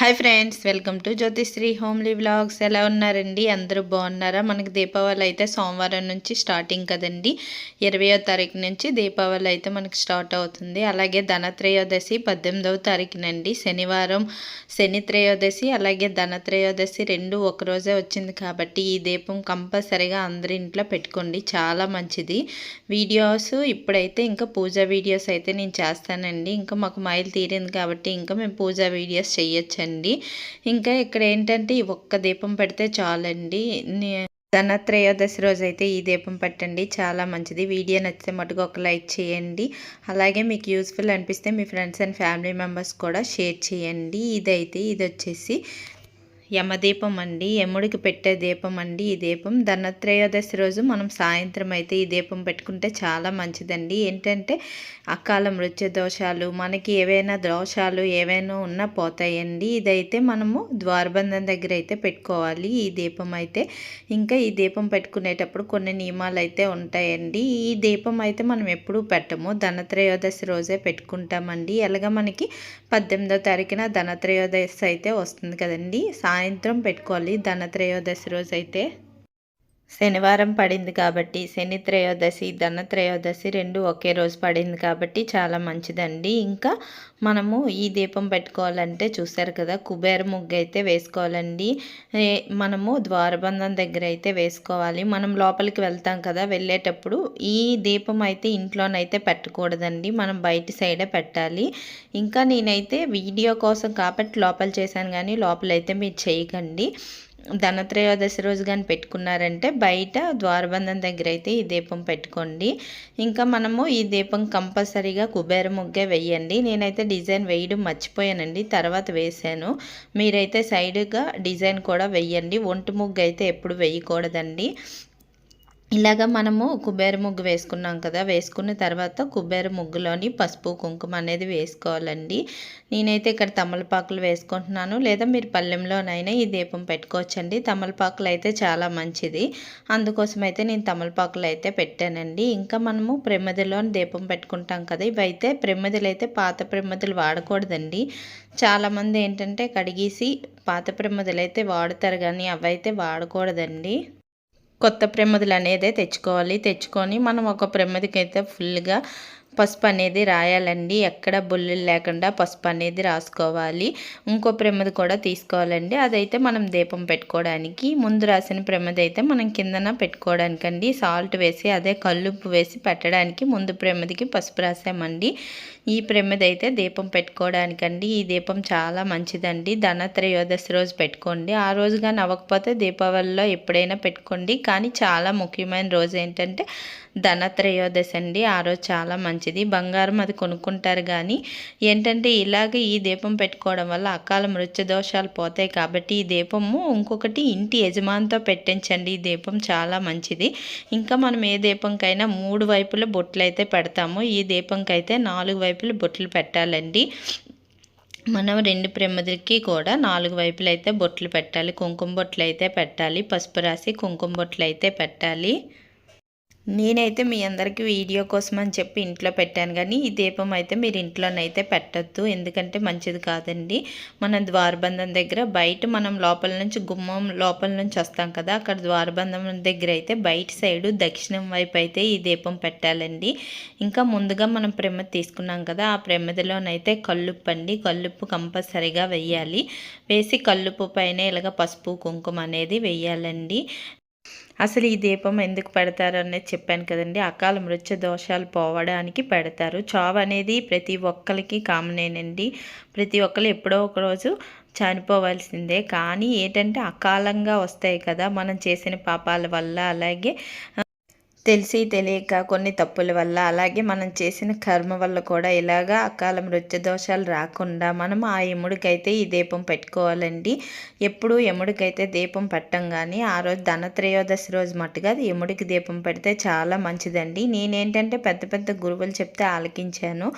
Hi friends welcome to Jyothisri homely vlogs. ఎలా ఉన్నారండి? అందరూ బాగున్నారా? మనకు దీపావళి అయితే సోమవారం నుంచి స్టార్టింగ్ కదండి. ఇరవయో తారీఖు నుంచి దీపావళి అయితే మనకు స్టార్ట్ అవుతుంది. అలాగే ధనత్రయోదశి పద్దెనిమిదవ తారీఖునండి. శనివారం శని త్రయోదశి అలాగే ధనత్రయోదశి రెండు ఒకరోజే వచ్చింది కాబట్టి ఈ దీపం కంపల్సరీగా అందరి ఇంట్లో పెట్టుకోండి. చాలా మంచిది. వీడియోస్ ఇప్పుడైతే ఇంకా పూజా వీడియోస్ అయితే నేను చేస్తానండి. ఇంకా మాకు మైల్ తీరింది కాబట్టి ఇంకా మేము పూజా వీడియోస్ చేయొచ్చండి. ఇంకా ఇక్కడ ఏంటంటే ఈ ఒక్క దీపం పెడితే చాలండి. ధనత్రయోదశి రోజు అయితే ఈ దీపం పెట్టండి. చాలా మంచిది. వీడియో నచ్చితే మటుకు ఒక లైక్ చేయండి. అలాగే మీకు యూస్ఫుల్ అనిపిస్తే మీ ఫ్రెండ్స్ అండ్ ఫ్యామిలీ మెంబర్స్ కూడా షేర్ చేయండి. ఇదైతే ఇది వచ్చేసి యమదీపం అండి. యముడికి పెట్టే దీపం అండి ఈ దీపం. ధనత్రయోదశి రోజు మనం సాయంత్రం అయితే ఈ దీపం పెట్టుకుంటే చాలా మంచిదండి. ఏంటంటే అకాల మృత్యు దోషాలు మనకి ఏవైనా దోషాలు ఏవైనా ఉన్నా పోతాయండి. ఇదైతే మనము ద్వారబంధం దగ్గర అయితే పెట్టుకోవాలి ఈ దీపం అయితే. ఇంకా ఈ దీపం పెట్టుకునేటప్పుడు కొన్ని నియమాలు అయితే ఉంటాయండి. ఈ దీపం అయితే మనం ఎప్పుడూ పెట్టము. ధనత్రయోదశి రోజే పెట్టుకుంటామండి. ఎలాగ మనకి పద్దెనిమిదో తారీఖున ధనత్రయోదశి అయితే వస్తుంది కదండి. సాయంత్రం సాయంత్రం పెట్టుకోవాలి. ధనత్రయోదశి రోజు అయితే శనివారం పడింది కాబట్టి శని త్రయోదశి ధన త్రయోదశి రెండు ఒకే రోజు పడింది కాబట్టి చాలా మంచిదండి. ఇంకా మనము ఈ దీపం పెట్టుకోవాలంటే చూసారు కదా కుబేర ముగ్గు అయితే వేసుకోవాలండి. మనము ద్వారబంధం దగ్గర అయితే వేసుకోవాలి. మనం లోపలికి వెళ్తాం కదా వెళ్ళేటప్పుడు ఈ దీపం అయితే ఇంట్లోనైతే పెట్టకూడదండి. మనం బయట సైడే పెట్టాలి. ఇంకా నేనైతే వీడియో కోసం కాబట్టి లోపల చేశాను కానీ లోపలైతే మీరు చేయకండి. ధనత్రయోదశి రోజు కానీ పెట్టుకున్నారంటే బయట ద్వారబంధం దగ్గర అయితే ఈ దీపం పెట్టుకోండి. ఇంకా మనము ఈ దీపం కంపల్సరీగా కుబేర ముగ్గే వేయండి నేనైతే డిజైన్ వేయడం మర్చిపోయానండి. తర్వాత వేసాను మీరైతే సైడ్గా డిజైన్ కూడా వేయండి ఒంటి ముగ్గు అయితే ఎప్పుడు వేయకూడదండి ఇలాగ మనము కుబేర ముగ్గు వేసుకున్నాం కదా వేసుకున్న తర్వాత కుబేర ముగ్గులోని పసుపు కుంకుమ అనేది వేసుకోవాలండి. నేనైతే ఇక్కడ తమలపాకులు వేసుకుంటున్నాను. లేదా మీరు పల్లెంలోనైనా ఈ దీపం పెట్టుకోవచ్చండి. తమలపాకులు అయితే చాలా మంచిది. అందుకోసం అయితే నేను తమలపాకులు అయితే పెట్టానండి. ఇంకా మనము ప్రమిదిలో దీపం పెట్టుకుంటాం కదా ఇవైతే ప్రమిదలు అయితే పాత ప్రమిదలు వాడకూడదండి. చాలామంది ఏంటంటే కడిగేసి పాత ప్రమిదలు అయితే వాడతారు కానీ అవైతే వాడకూడదండి. కొత్త ప్రమిదలు అనేది తెచ్చుకోవాలి. తెచ్చుకొని మనం ఒక ప్రమిదకి అయితే ఫుల్గా పసుపు అనేది రాయాలండి. ఎక్కడ బుల్లులు లేకుండా పసుపు అనేది రాసుకోవాలి. ఇంకో ప్రమిద కూడా తీసుకోవాలండి. అదైతే మనం దీపం పెట్టుకోవడానికి ముందు రాసిన ప్రమిద అయితే మనం కిందన పెట్టుకోవడానికండి. సాల్ట్ వేసి అదే కల్లుప్పు వేసి పెట్టడానికి ముందు ప్రమిదికి పసుపు రాసామండి. ఈ ప్రమిద అయితే దీపం పెట్టుకోవడానికండి. ఈ దీపం చాలా మంచిదండి. ధనత్రయోదశ రోజు పెట్టుకోండి. ఆ రోజు కానీ అవ్వకపోతే దీపావళిలో ఎప్పుడైనా పెట్టుకోండి. కానీ చాలా ముఖ్యమైన రోజు ఏంటంటే ధనత్రయోదశి అండి. ఆ రోజు చాలా మంచిది బంగారం అది కొనుక్కుంటారు కానీ ఏంటంటే ఇలాగ ఈ దీపం పెట్టుకోవడం వల్ల అకాల మృత్యు దోషాలు పోతాయి కాబట్టి ఈ దీపము ఇంకొకటి ఇంటి యజమానితో పెట్టించండి. ఈ దీపం చాలా మంచిది. ఇంకా మనం ఏ దీపంకైనా మూడు వైపుల బొట్లు అయితే పెడతాము. ఈ దీపంకైతే నాలుగు వైపులు బొట్లు పెట్టాలండి. మనం రెండు ప్రమిదలకి కూడా నాలుగు వైపులైతే బొట్లు పెట్టాలి. కుంకుమ బొట్లు అయితే పెట్టాలి. పసుపు రాసి కుంకుమ బొట్లు అయితే పెట్టాలి. నేనైతే మీ అందరికీ వీడియో కోసం అని చెప్పి ఇంట్లో పెట్టాను. కానీ ఈ దీపం అయితే మీరు ఇంట్లోనైతే పెట్టద్దు. ఎందుకంటే మంచిది కాదండి. మన ద్వారబంధం దగ్గర బయట మనం లోపల నుంచి గుమ్మం లోపల నుంచి వస్తాం కదా అక్కడ ద్వారబంధం దగ్గర అయితే బయట సైడు దక్షిణం వైపు అయితే ఈ దీపం పెట్టాలండి. ఇంకా ముందుగా మనం ప్రెమ్మ తీసుకున్నాం కదా ఆ ప్రెమ్మదిలోనైతే కల్లుప్పు అండి కల్లుప్పు కంపల్సరిగా వేయాలి. వేసి కల్లుప్పు పైన ఇలాగ పసుపు కుంకుమ అనేది వేయాలండి. అసలు ఈ దీపం ఎందుకు పెడతారు అనేది చెప్పాను కదండి. అకాల మృత్యు దోషాలు పోవడానికి పెడతారు. చావు అనేది ప్రతి ఒక్కరికి కామనేనండి. ప్రతి ఒక్కరు ఎప్పుడో ఒక రోజు చనిపోవాల్సిందే. కానీ ఏంటంటే అకాలంగా వస్తాయి కదా మనం చేసిన పాపాల వల్ల. అలాగే తెలిసి తెలియక కొన్ని తప్పుల వల్ల అలాగే మనం చేసిన కర్మ వల్ల కూడా ఇలాగా అకాల మృత్యు దోషాలు రాకుండా మనం ఆ యముడికైతే ఈ దీపం పెట్టుకోవాలండి. ఎప్పుడు యముడికైతే దీపం పెట్టం కానీ ఆ రోజు ధనత్రయోదశి రోజు మట్టుగా యముడికి దీపం పెడితే చాలా మంచిదండి. నేనేంటంటే పెద్ద పెద్ద గురువులు చెప్తే ఆలకించాను.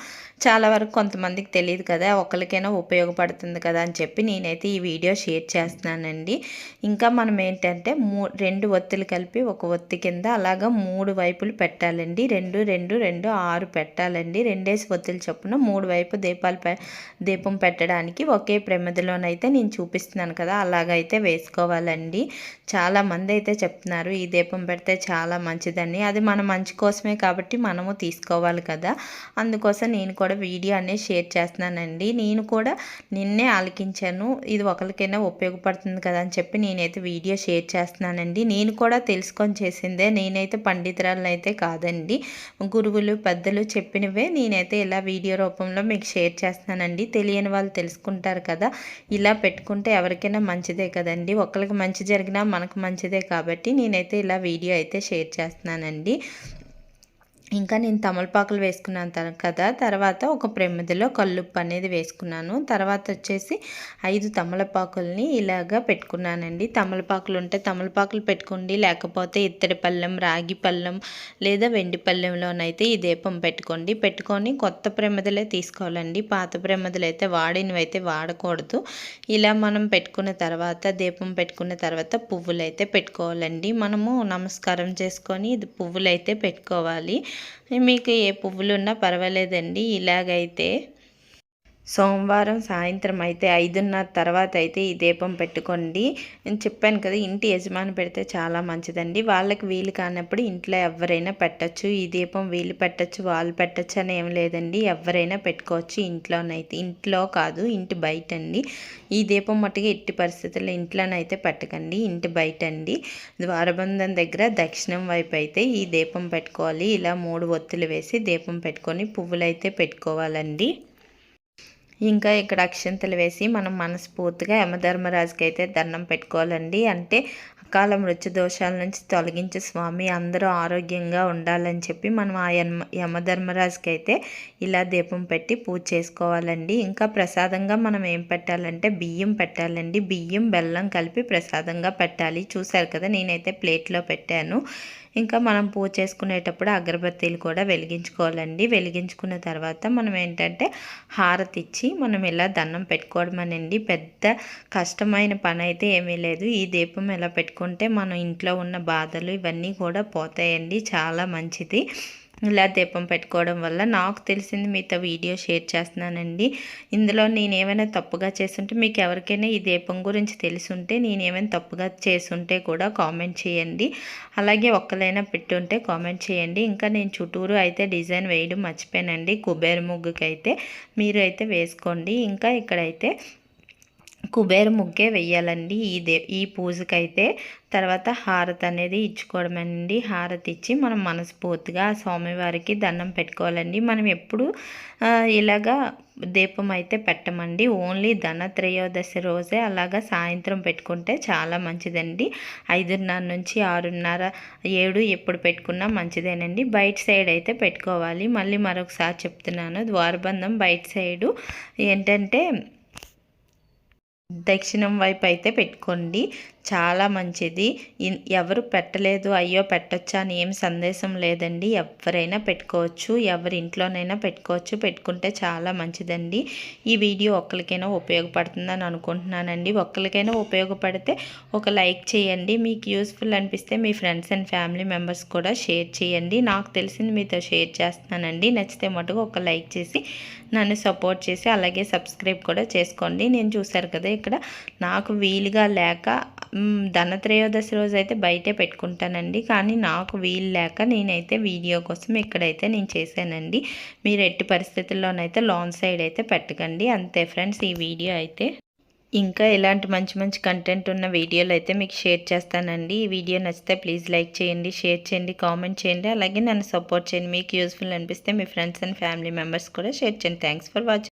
చాలా వరకు కొంతమందికి తెలియదు కదా ఒకరికైనా ఉపయోగపడుతుంది కదా అని చెప్పి నేనైతే ఈ వీడియో షేర్ చేస్తున్నానండి. ఇంకా మనం ఏంటంటే మూ రెండు ఒత్తులు కలిపి ఒక ఒత్తి కింద అలాగా మూడు మూడు వైపులు పెట్టాలండి. రెండు రెండు రెండు ఆరు పెట్టాలండి. రెండేసి ఒత్తులు చొప్పున మూడు వైపు దీపాలు దీపం పెట్టడానికి ఒకే ప్రమిదిలోనైతే నేను చూపిస్తున్నాను కదా అలాగైతే వేసుకోవాలండి. చాలామంది అయితే చెప్తున్నారు ఈ దీపం పెడితే చాలా మంచిదని. అది మన మంచి కోసమే కాబట్టి మనము తీసుకోవాలి కదా. అందుకోసం నేను కూడా వీడియో అనేది షేర్ చేస్తున్నానండి. నేను కూడా నిన్నే ఆలకించాను. ఇది ఒకరికైనా ఉపయోగపడుతుంది కదా అని చెప్పి నేనైతే వీడియో షేర్ చేస్తున్నానండి. నేను కూడా తెలుసుకొని చేసిందే నేనైతే పండితురాలను అయితే కాదండి. గురువులు పెద్దలు చెప్పినవే నేనైతే ఇలా వీడియో రూపంలో మీకు షేర్ చేస్తున్నానండి. తెలియని వాళ్ళు తెలుసుకుంటారు కదా ఇలా పెట్టుకుంటే ఎవరికైనా మంచిదే కదండి. ఒకరికి మంచి జరిగినా మనకు మంచిదే కాబట్టి నేనైతే ఇలా వీడియో అయితే షేర్ చేస్తున్నానండి. ఇంకా నేను తమలపాకులు వేసుకున్నాను కదా. తర్వాత ఒక ప్రమిదిలో కల్లుప్పు అనేది వేసుకున్నాను. తర్వాత వచ్చేసి ఐదు తమలపాకుల్ని ఇలాగా పెట్టుకున్నానండి. తమలపాకులు ఉంటే తమలపాకులు పెట్టుకోండి. లేకపోతే ఇత్తడి పళ్ళెం రాగి పళ్ళెం లేదా వెండి పళ్ళెంలోనైతే ఈ దీపం పెట్టుకోండి. పెట్టుకొని కొత్త ప్రమిదలే తీసుకోవాలండి. పాత ప్రమిదలు అయితే వాడినవి అయితే వాడకూడదు. ఇలా మనం పెట్టుకున్న తర్వాత దీపం పెట్టుకున్న తర్వాత పువ్వులు అయితే పెట్టుకోవాలండి. మనము నమస్కారం చేసుకొని ఇది పువ్వులు అయితే పెట్టుకోవాలి. మీకు ఏ పువ్వులు ఉన్నా పర్వాలేదండి. ఇలాగైతే సోమవారం సాయంత్రం అయితే ఐదున్నర తర్వాత అయితే ఈ దీపం పెట్టుకోండి. నేను చెప్పాను కదా ఇంటి యజమాని పెడితే చాలా మంచిదండి. వాళ్ళకి వీలు కానప్పుడు ఇంట్లో ఎవరైనా పెట్టచ్చు. ఈ దీపం వీలు పెట్టచ్చు వాళ్ళు పెట్టచ్చు అని ఏం లేదండి. ఎవరైనా పెట్టుకోవచ్చు ఇంట్లోనైతే. ఇంట్లో కాదు ఇంటి బయట అండి ఈ దీపం మట్టుగా ఎట్టి పరిస్థితుల్లో ఇంట్లోనైతే పెట్టకండి. ఇంటి బయట అండి ద్వారబంధం దగ్గర దక్షిణం వైపు అయితే ఈ దీపం పెట్టుకోవాలి. ఇలా మూడు ఒత్తులు వేసి దీపం పెట్టుకొని పువ్వులు అయితే పెట్టుకోవాలండి. ఇంకా ఇక్కడ అక్షంతలు వేసి మనం మనస్ఫూర్తిగా యమధర్మరాజుకి అయితే దండం పెట్టుకోవాలండి. అంటే అకాల మృత్యు దోషాల నుంచి తొలగించే స్వామి అందరూ ఆరోగ్యంగా ఉండాలని చెప్పి మనం ఆ యమ యమధర్మరాజుకి అయితే ఇలా దీపం పెట్టి పూజ చేసుకోవాలండి. ఇంకా ప్రసాదంగా మనం ఏం పెట్టాలంటే బియ్యం పెట్టాలండి. బియ్యం బెల్లం కలిపి ప్రసాదంగా పెట్టాలి. చూసారు కదా నేనైతే ప్లేట్లో పెట్టాను. ఇంకా మనం పూజ చేసుకునేటప్పుడు అగరబత్తీలు కూడా వెలిగించుకోవాలండి. వెలిగించుకున్న తర్వాత మనం ఏంటంటే హారతి ఇచ్చి మనం ఇలా దండం పెట్టుకోవడం అనండి. పెద్ద కష్టమైన పని అయితే ఏమీ లేదు. ఈ దీపం ఎలా పెట్టుకుంటే మనం ఇంట్లో ఉన్న బాధలు ఇవన్నీ కూడా పోతాయండి. చాలా మంచిది. ఇలా దీపం పెట్టుకోవడం వల్ల నాకు తెలిసింది మీతో వీడియో షేర్ చేస్తున్నానండి. ఇందులో నేను ఏమైనా తప్పుగా చేస్తుంటే మీకు ఎవరికైనా ఈ దీపం గురించి తెలుసుంటే నేను ఏమైనా తప్పుగా చేస్తుంటే కూడా కామెంట్ చేయండి. అలాగే ఒక్కలైనా పెట్టుంటే కామెంట్ చేయండి. ఇంకా నేను చుట్టూరు అయితే డిజైన్ వేయడం మర్చిపోయానండి. కుబేర ముగ్గుకి అయితే మీరు అయితే వేసుకోండి. ఇంకా ఇక్కడైతే కుబేర ముగ్గే వెయ్యాలండి. ఈ దే ఈ పూజకైతే తర్వాత హారతి అనేది ఇచ్చుకోవడమండి హారతి ఇచ్చి మనం మనస్ఫూర్తిగా స్వామివారికి దండం పెట్టుకోవాలండి. మనం ఎప్పుడు ఇలాగా దీపం అయితే పెట్టమండి. ఓన్లీ ధన త్రయోదశి రోజే అలాగా సాయంత్రం పెట్టుకుంటే చాలా మంచిదండి. ఐదున్నర నుంచి ఆరున్నర ఏడు ఎప్పుడు పెట్టుకున్నా మంచిదేనండి. బయట సైడ్ అయితే పెట్టుకోవాలి. మళ్ళీ మరొకసారి చెప్తున్నాను. ద్వారబంధం బయట సైడు ఏంటంటే దక్షిణం వైపు అయితే పెట్టుకోండి. చాలా మంచిది. ఎవరు పెట్టలేదు అయ్యో పెట్టొచ్చా అని ఏం సందేశం లేదండి. ఎవరైనా పెట్టుకోవచ్చు ఎవరి ఇంట్లోనైనా పెట్టుకోవచ్చు. పెట్టుకుంటే చాలా మంచిదండి. ఈ వీడియో ఒక్కరికైనా ఉపయోగపడుతుందని అనుకుంటున్నానండి. ఒక్కరికైనా ఉపయోగపడితే ఒక లైక్ చేయండి. మీకు యూస్ఫుల్ అనిపిస్తే మీ ఫ్రెండ్స్ అండ్ ఫ్యామిలీ మెంబర్స్ కూడా షేర్ చేయండి. నాకు తెలిసింది మీతో షేర్ చేస్తున్నానండి. నచ్చితే మటుకు ఒక లైక్ చేసి నన్ను సపోర్ట్ చేసి అలాగే సబ్స్క్రైబ్ కూడా చేసుకోండి. నేను చూశారు కదా ఇక్కడ నాకు వీలుగా లేక ధనత్రయోదశి రోజు అయితే బయటే పెట్టుకుంటానండి. కానీ నాకు వీలు లేక నేనైతే వీడియో కోసం ఇక్కడైతే నేను చేశానండి. మీరు ఎట్టి పరిస్థితుల్లోనైతే లాంగ్ సైడ్ అయితే పెట్టకండి. అంతే ఫ్రెండ్స్ ఈ వీడియో అయితే. ఇంకా ఇలాంటి మంచి మంచి కంటెంట్ ఉన్న వీడియోలు అయితే మీకు షేర్ చేస్తానండి. ఈ వీడియో నచ్చితే ప్లీజ్ లైక్ చేయండి షేర్ చేయండి కామెంట్ చేయండి. అలాగే నన్ను సపోర్ట్ చేయండి. మీకు యూస్ఫుల్ అనిపిస్తే మీ ఫ్రెండ్స్ అండ్ ఫ్యామిలీ మెంబర్స్ కూడా షేర్ చేయండి. Thanks for watching